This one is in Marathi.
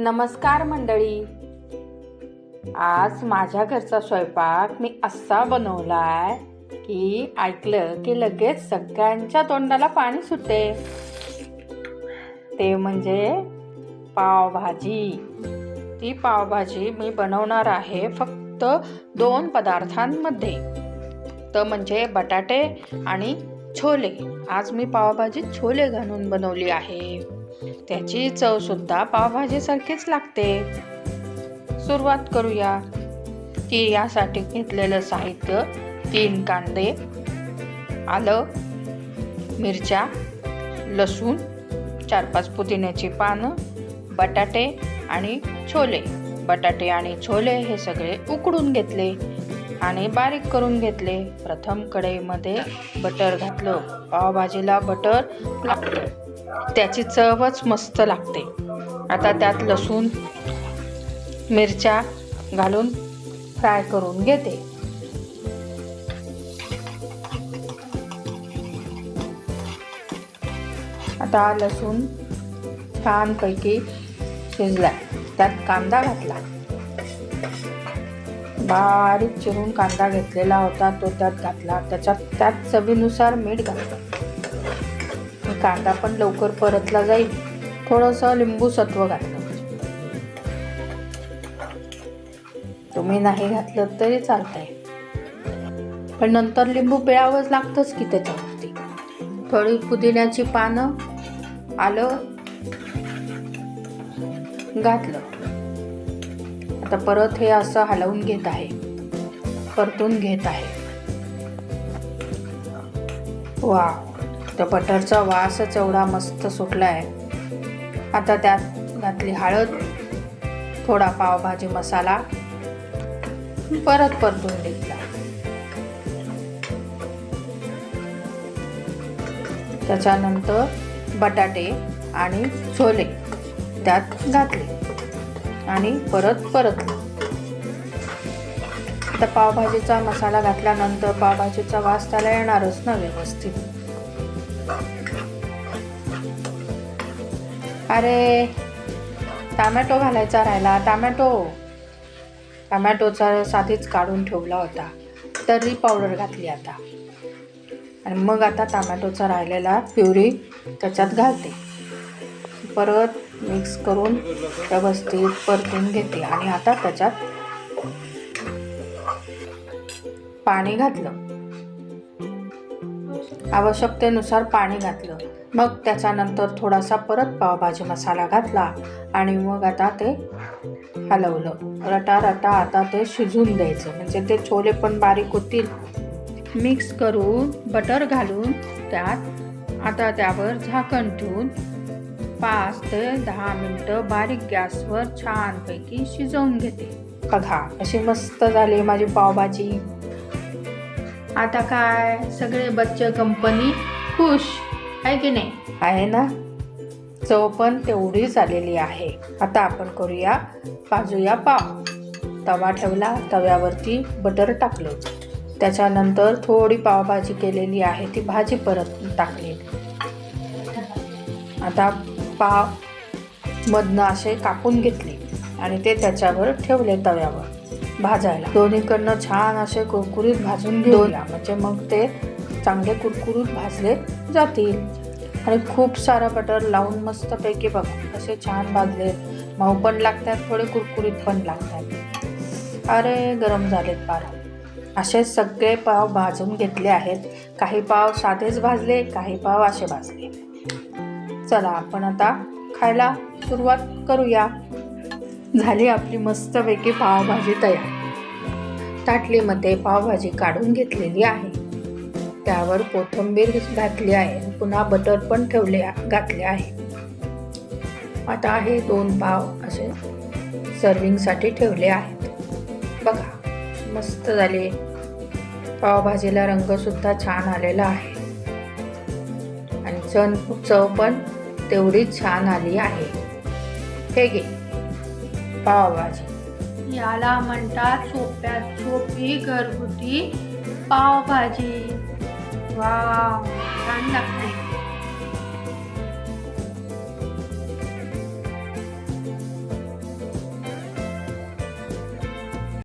नमस्कार मंडळी. आज माझ्या घरचा स्वयंपाक मी असा बनवलाय की ऐकलं की लगेच सगळ्यांच्या तोंडाला पाणी सुटते. ते म्हणजे पावभाजी. ती पावभाजी मी बनवणार आहे फक्त दोन पदार्थांमध्ये. तर म्हणजे बटाटे आणि छोले. आज मी पावभाजी छोले घालून बनवली आहे. त्याची चव सुद्धा पावभाजीसारखीच लागते. सुरुवात करूया. की यासाठी घेतलेलं साहित्य तीन कांदे आलं मिरच्या लसूण चार पाच पुदिन्याची पानं बटाटे आणि छोले. बटाटे आणि छोले हे सगळे उकडून घेतले आणि बारीक करून घेतले. प्रथम कढईमध्ये बटर घातलं. पावभाजीला बटर लागतं त्याची चवच मस्त लागते. आता त्यात लसूण मिरच्या घालून फ्राय करून घेते. आता लसूण छानपैकी शिजला त्यात कांदा घातला. बारीक चिरून कांदा घेतलेला होता तो त्यात घातला. त्याच्यात त्यात चवीनुसार मीठ घातलं. कांदा पण लवकर परतला जाईल. थोडंसं लिंबू सत्व घातलं. तुम्ही नाही घातलं तरी चालतंय. पण नंतर लिंबू पिळावंच लागतंच की त्याच्यावरती. थोडी पुदिन्याची पानं आलं घातलं. आता परत हे असं हलवून घेत आहे. परतून घेत आहे. वा तर बटरचा वासच एवढा मस्त सुटला आहे आता त्यात घातली हळद थोडा पावभाजी मसाला परत परतून घेतला. त्याच्यानंतर बटाटे आणि छोले त्यात घातले. आणि परत परत आता पावभाजीचा मसाला घातल्यानंतर पावभाजीचा वास त्याला येणारच ना व्यवस्थित. अरे टॅमॅटो घालायचा राहिला. टॅमॅटो. टमॅटोचा साधीच काढून ठेवला होता. तर्री पावडर घातली आता. आणि मग आता टमॅटोचा राहिलेला प्युरी त्याच्यात घालते. परत मिक्स करून व्यवस्थित परतून घेते. आणि आता त्याच्यात पाणी घातलं. आवश्यकतेनुसार पाणी घातलं. मग त्याच्यानंतर थोडासा परत पावभाजी मसाला घातला आणि मग आता ते हलवलं. रटा रटा आता ते शिजून द्यायचं. म्हणजे ते छोले पण बारीक होतील. मिक्स करून बटर घालून त्यात आता त्यावर झाकण ठेवून पाच ते दहा मिनटं बारीक गॅसवर छानपैकी शिजवून घेते. बघा अशी मस्त झाली माझी पावभाजी. आता काय? सगळे बच्चे कंपनी खुश आहे की नाही? आहे ना? चव पण तेवढीच आलेली आहे. आता आपण करूया भाजूया पाव. तवा ठेवला तव्यावरती बटर टाकलं. त्याच्यानंतर थोडी पावभाजी केलेली आहे ती भाजी परत टाकली. आता पाव मधनं असे कापून घेतले आणि ते त्याच्यावर ठेवले तव्यावर. भाजायला. दोन्हीकडनं छान असे कुरकुरीत भाजून घेऊया. म्हणजे मग ते चांगले कुरकुरीत भाजले जातील. आणि खूप सारं बटर लावून मस्तपैकी बघा असे छान भाजले. मऊ पण लागतात थोडे कुरकुरीत पण लागतात. अरे गरम झालेत पारा. असे सगळे पाव भाजून घेतले आहेत. काही पाव साधेच भाजले काही पाव असे भाजले. चला आपण आता खायला सुरुवात करूया. झाली आपली मस्तपैकी पावभाजी तयार. ताटलीमध्ये पावभाजी काढून घेतलेली आहे. त्यावर कोथिंबीर घातली आहे पुन्हा बटर पण ठेवले घातले आहे. आता हे दोन पाव असे सर्विंगसाठी ठेवले आहेत. बघा मस्त झाले. पावभाजीला रंगसुद्धा छान आलेला आहे. आणि चण चव पण तेवढीच छान आली आहे. हे घे. पावभाजी. याला म्हणतात सोप्यात सोपी घरगुती पावभाजी. वा छान लागते.